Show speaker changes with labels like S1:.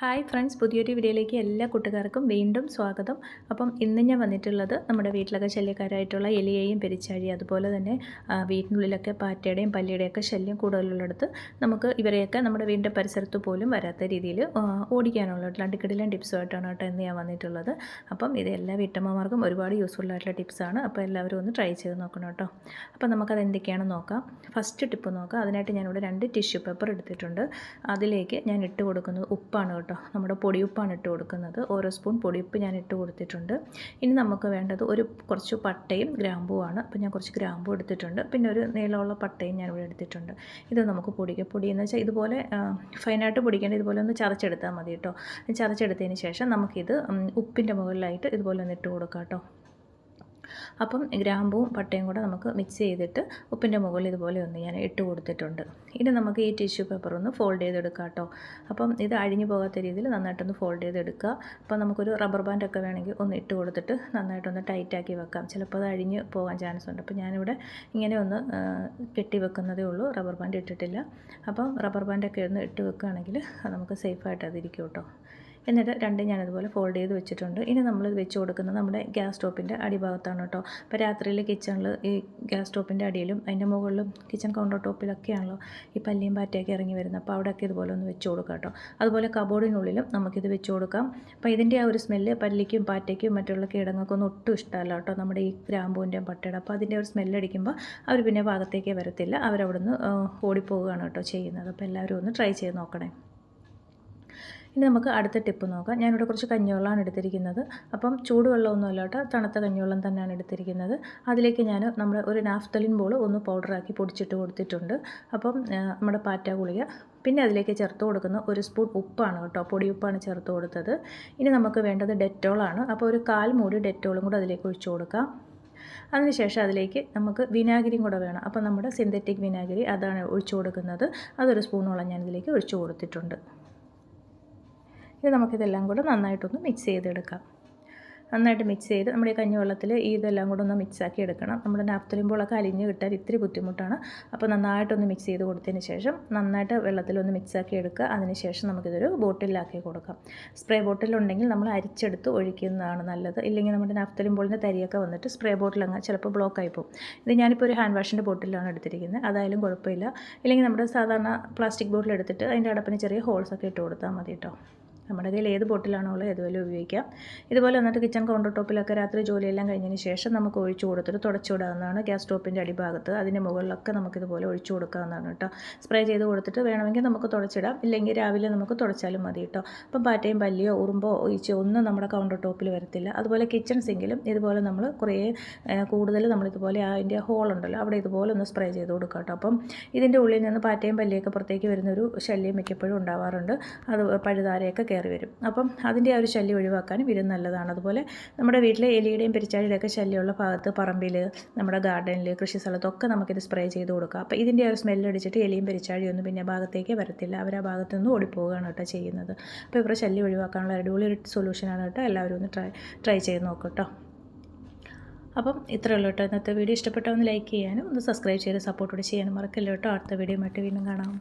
S1: Hi friends പുതിയൊരു വീഡിയോയിലേക്ക് എല്ലാ കൂട്ടുകാർക്കും വീണ്ടും സ്വാഗതം. അപ്പം ഇന്ന് ഞാൻ വന്നിട്ടുള്ളത് നമ്മുടെ വീട്ടിലൊക്കെ ശല്യക്കാരായിട്ടുള്ള എലിയെയും പെരിച്ചാഴി അതുപോലെ തന്നെ വീട്ടിനുള്ളിലൊക്കെ പാറ്റയുടെയും പല്ലിയുടെയൊക്കെ ശല്യം കൂടുതലുള്ളിടത്ത് നമുക്ക് ഇവരെയൊക്കെ നമ്മുടെ വീടിന്റെ പരിസരത്ത് പോലും വരാത്ത രീതിയിൽ ഓടിക്കാനുള്ള ലണ്ടിക്കിടിലും ടിപ്സുമായിട്ടാണ് കേട്ടോ എന്ന് ഞാൻ വന്നിട്ടുള്ളത്. അപ്പം ഇത് എല്ലാ വീട്ടമ്മമാർക്കും ഒരുപാട് യൂസ്ഫുൾ ആയിട്ടുള്ള ടിപ്സാണ്. അപ്പോൾ എല്ലാവരും ഒന്ന് ട്രൈ ചെയ്ത് നോക്കണം കേട്ടോ. അപ്പം നമുക്കത് എന്തൊക്കെയാണെന്ന് നോക്കാം. ഫസ്റ്റ് ടിപ്പ് നോക്കാം. അതിനായിട്ട് ഞാനിവിടെ രണ്ട് ടിഷ്യൂ പേപ്പർ എടുത്തിട്ടുണ്ട്. അതിലേക്ക് ഞാൻ ഇട്ട് കൊടുക്കുന്നത് ഉപ്പാണ് കേട്ടോ. നമ്മുടെ പൊടിയുപ്പാണ് ഇട്ട് കൊടുക്കുന്നത്. ഓരോ സ്പൂൺ പൊടിയുപ്പ് ഞാൻ ഇട്ട് കൊടുത്തിട്ടുണ്ട്. ഇനി നമുക്ക് വേണ്ടത് ഒരു കുറച്ച് പട്ടയും ഗ്രാമ്പുമാണ് അപ്പോൾ ഞാൻ കുറച്ച് ഗ്രാമ്പു എടുത്തിട്ടുണ്ട്. പിന്നെ ഒരു നീളമുള്ള പട്ടയും ഞാൻ ഇവിടെ എടുത്തിട്ടുണ്ട്. ഇത് നമുക്ക് പൊടിക്കുക പൊടി എന്ന് വെച്ചാൽ ഇതുപോലെ ഫൈനായിട്ട് പൊടിക്കേണ്ട ഇതുപോലെ ഒന്ന് ചതച്ചെടുത്താൽ മതി കേട്ടോ. ചതച്ചെടുത്തതിന് ശേഷം നമുക്കിത് ഉപ്പിന്റെ മുകളിലായിട്ട് ഇതുപോലെ ഒന്ന് ഇട്ട് കൊടുക്കാം കേട്ടോ. അപ്പം ഗ്രാമ്പൂവും പട്ടയും കൂടെ നമുക്ക് മിക്സ് ചെയ്തിട്ട് ഉപ്പിന്റെ മുകളിൽ ഇതുപോലെ ഒന്ന് ഞാൻ ഇട്ട് കൊടുത്തിട്ടുണ്ട്. ഇനി നമുക്ക് ഈ ടിഷ്യൂ പേപ്പർ ഒന്ന് ഫോൾഡ് ചെയ്തെടുക്കാം കേട്ടോ. അപ്പം ഇത് അഴിഞ്ഞു പോകാത്ത രീതിയിൽ നന്നായിട്ടൊന്ന് ഫോൾഡ് ചെയ്തെടുക്കുക. അപ്പം നമുക്കൊരു റബ്ബർ ബാൻഡൊക്കെ വേണമെങ്കിൽ ഒന്ന് ഇട്ട് കൊടുത്തിട്ട് നന്നായിട്ടൊന്ന് ടൈറ്റാക്കി വെക്കാം. ചിലപ്പോൾ അത് അഴിഞ്ഞ് പോകാൻ ചാൻസ് ഉണ്ട്. അപ്പോൾ ഞാനിവിടെ ഇങ്ങനെ ഒന്ന് കെട്ടി വെക്കുന്നതേ ഉള്ളൂ. റബ്ബർ ബാൻഡ് ഇട്ടിട്ടില്ല. അപ്പം റബ്ബർ ബാൻഡൊക്കെ ഒന്ന് ഇട്ട് വെക്കുകയാണെങ്കിൽ നമുക്ക് സേഫായിട്ട് അതിരിക്കും കേട്ടോ. എന്നിട്ട് രണ്ടും ഞാനതുപോലെ ഫോൾഡ് ചെയ്ത് വെച്ചിട്ടുണ്ട്. ഇനി നമ്മൾ വെച്ച് കൊടുക്കുന്നത് നമ്മുടെ ഗ്യാസ് സ്റ്റോപ്പിന്റെ അടിഭാഗത്താണ് കേട്ടോ. അപ്പോൾ രാത്രിയിൽ കിച്ചണിൽ ഈ ഗ്യാസ് സ്റ്റോപ്പിന്റെ അടിയിലും അതിന്റെ മുകളിലും കിച്ചൺ കൗണ്ടർ ടോപ്പിലൊക്കെയാണല്ലോ ഈ പല്ലിയും പാറ്റയൊക്കെ ഇറങ്ങി വരുന്നത്. അപ്പോൾ അവിടെയൊക്കെ ഇതുപോലെ ഒന്ന് വെച്ച് കൊടുക്കാം കേട്ടോ. അതുപോലെ കബോർഡിനുള്ളിലും നമുക്കിത് വെച്ച് കൊടുക്കാം. അപ്പോൾ ഇതിന്റെ ആ ഒരു സ്മെല്ല് പല്ലിക്കും പാറ്റയ്ക്കും മറ്റുള്ള കീടങ്ങൾക്കൊന്നും ഒട്ടും ഇഷ്ടമല്ല കേട്ടോ നമ്മുടെ ഈ ഗ്രാമ്പൂവിന്റെയും പട്ടയുടെ. അപ്പോൾ അതിന്റെ ഒരു സ്മെല്ലടിക്കുമ്പോൾ അവർ പിന്നെ ഭാഗത്തേക്ക് വരത്തില്ല. അവരവിടുന്ന് ഓടിപ്പോവുകയാണ് കേട്ടോ ചെയ്യുന്നത്. അപ്പോൾ എല്ലാവരും ഒന്ന് ട്രൈ ചെയ്ത് നോക്കണേ. ഇനി നമുക്ക് അടുത്ത ടിപ്പ് നോക്കാം. ഞാനിവിടെ കുറച്ച് കഞ്ഞിവെള്ളമാണ് എടുത്തിരിക്കുന്നത്. അപ്പം ചൂടുവെള്ളമൊന്നുമല്ല കേട്ടോ. തണുത്ത കഞ്ഞിവെള്ളം തന്നെയാണ് എടുത്തിരിക്കുന്നത്. അതിലേക്ക് ഞാൻ നമ്മുടെ ഒരു നാഫ്തലിൻ ബോൾ ഒന്ന് പൗഡറാക്കി പൊടിച്ചിട്ട് കൊടുത്തിട്ടുണ്ട്. അപ്പം നമ്മുടെ പാറ്റ ഗുളിക. പിന്നെ അതിലേക്ക് ചേർത്ത് കൊടുക്കുന്ന ഒരു സ്പൂൺ ഉപ്പാണ് കേട്ടോ. പൊടി ഉപ്പാണ് ചേർത്ത് കൊടുത്തത്. ഇനി നമുക്ക് വേണ്ടത് ഡെറ്റോളാണ് അപ്പോൾ ഒരു കാൽ മൂടി ഡെറ്റോളും കൂടെ അതിലേക്ക് ഒഴിച്ചു കൊടുക്കാം. അതിനുശേഷം അതിലേക്ക് നമുക്ക് വിനാഗിരിയും കൂടെ വേണം. അപ്പോൾ നമ്മുടെ സിന്തറ്റിക് വിനാഗിരി അതാണ് ഒഴിച്ചു കൊടുക്കുന്നത്. അതൊരു സ്പൂണോളം ഞാൻ ഇതിലേക്ക് ഒഴിച്ചു കൊടുത്തിട്ടുണ്ട്. ഇത് നമുക്കിതെല്ലാം കൂടെ നന്നായിട്ടൊന്ന് മിക്സ് ചെയ്തെടുക്കാം. നന്നായിട്ട് മിക്സ് ചെയ്ത് നമ്മുടെ ഈ കഞ്ഞിവെള്ളത്തിൽ ഇതെല്ലാം കൂടെ ഒന്ന് മിക്സാക്കി എടുക്കണം. നമ്മുടെ നാപ്തലിമ്പോളൊക്കെ അലിഞ്ഞ് കിട്ടാൻ ഇത്തിരി ബുദ്ധിമുട്ടാണ്. അപ്പോൾ നന്നായിട്ടൊന്ന് മിക്സ് ചെയ്ത് കൊടുത്തതിന് ശേഷം നന്നായിട്ട് വെള്ളത്തിലൊന്ന് മിക്സാക്കി എടുക്കുക. അതിനുശേഷം നമുക്കിതൊരു ബോട്ടിലാക്കി കൊടുക്കാം. സ്പ്രേ ബോട്ടിലുണ്ടെങ്കിൽ നമ്മൾ അരിച്ചെടുത്ത് ഒഴിക്കുന്നതാണ് നല്ലത്. ഇല്ലെങ്കിൽ നമ്മുടെ നാപ്തലിമ്പോളിന്റെ തരിയൊക്കെ വന്നിട്ട് സ്പ്രേ ബോട്ടിലങ്ങ് ചിലപ്പോൾ ബ്ലോക്ക് ആയി പോകും. ഇത് ഞാനിപ്പോൾ ഒരു ഹാൻഡ് വാഷിന്റെ ബോട്ടിലാണ് എടുത്തിരിക്കുന്നത്. അതായാലും കുഴപ്പമില്ല. ഇല്ലെങ്കിൽ നമ്മുടെ സാധാരണ പ്ലാസ്റ്റിക് ബോട്ടിൽ എടുത്തിട്ട് അതിന്റെ അടപ്പിന് ചെറിയ ഹോൾസൊക്കെ ഇട്ട് കൊടുത്താൽ മതി കേട്ടോ. നമ്മുടെ കയ്യിൽ ഏത് ബോട്ടിലാണോ ഉള്ളത് ഏതുപോലെ ഉപയോഗിക്കാം. ഇതുപോലെ എന്നിട്ട് കിച്ചൺ കൗണ്ടർ ടോപ്പിലൊക്കെ രാത്രി ജോലിയെല്ലാം കഴിഞ്ഞതിന് ശേഷം നമുക്ക് ഒഴിച്ചു കൊടുത്തിട്ട് തുടച്ചുവിടാവുന്നതാണ് ഗ്യാസ് സ്റ്റോപ്പിന്റെ അടിഭാഗത്ത്. അതിന്റെ മുകളിലൊക്കെ നമുക്കിതുപോലെ ഒഴിച്ചു കൊടുക്കാവുന്നതാണ് കേട്ടോ. സ്പ്രേ ചെയ്ത് കൊടുത്തിട്ട് വേണമെങ്കിൽ നമുക്ക് തുടച്ചിടാം. ഇല്ലെങ്കിൽ രാവിലെ നമുക്ക് തുടച്ചാലും മതി കേട്ടോ. അപ്പം പാറ്റയും പല്ലിയോ ഉറുമ്പോ ഒഴിച്ച് ഒന്നും നമ്മുടെ കൗണ്ടർ ടോപ്പിൽ വരത്തില്ല. അതുപോലെ കിച്ചൺ സിങ്കിലും ഇതുപോലെ നമ്മൾ കുറേ കൂടുതൽ നമ്മളിതുപോലെ അതിന്റെ ഹോളുണ്ടല്ലോ അവിടെ ഇതുപോലെ ഒന്ന് സ്പ്രേ ചെയ്ത് കൊടുക്കാം കേട്ടോ. അപ്പം ഇതിന്റെ ഉള്ളിൽ നിന്ന് പാറ്റയും പല്ലിയൊക്കെ പുറത്തേക്ക് വരുന്നൊരു ശല്യം മിക്കപ്പോഴും ഉണ്ടാവാറുണ്ട്. അത് പഴുതാരയൊക്കെ കയറി വരും. അപ്പം അതിന്റെ ആ ഒരു ശല്യം ഒഴിവാക്കാനും ഇത് നല്ലതാണ്. അതുപോലെ നമ്മുടെ വീട്ടിലെ എലിയുടെയും പെരിച്ചാഴിയുടെയൊക്കെ ശല്യമുള്ള ഭാഗത്ത് പറമ്പിൽ നമ്മുടെ ഗാർഡനിൽ കൃഷി സ്ഥലത്തൊക്കെ നമുക്കിത് സ്പ്രേ ചെയ്ത് കൊടുക്കാം. അപ്പോൾ ഇതിന്റെ ആ ഒരു സ്മെല്ലടിച്ചിട്ട് എലിയും പെരിച്ചാഴിയൊന്നും പിന്നെ ഭാഗത്തേക്ക് വരത്തില്ല. അവർ ആ ഭാഗത്തു നിന്ന് ഓടിപ്പോവുകയാണ് കേട്ടോ ചെയ്യുന്നത്. അപ്പോൾ ഇവരുടെ ശല്യം ഒഴിവാക്കാനുള്ള അടിപൊളി ഒരു സൊല്യൂഷനാണ് കേട്ടോ. എല്ലാവരും ഒന്ന് ട്രൈ ട്രൈ ചെയ്ത് നോക്കും കേട്ടോ. അപ്പം ഇത്രയേ ഉള്ളൂ കേട്ടോ. ഇന്നത്തെ വീഡിയോ ഇഷ്ടപ്പെട്ടാൽ ഒന്ന് ലൈക്ക് ചെയ്യാനും ഒന്ന് സബ്സ്ക്രൈബ് ചെയ്ത് സപ്പോർട്ടോടെ ചെയ്യാനും മറക്കല്ലോ കേട്ടോ. അടുത്ത വീഡിയോ വീണ്ടും കാണാം.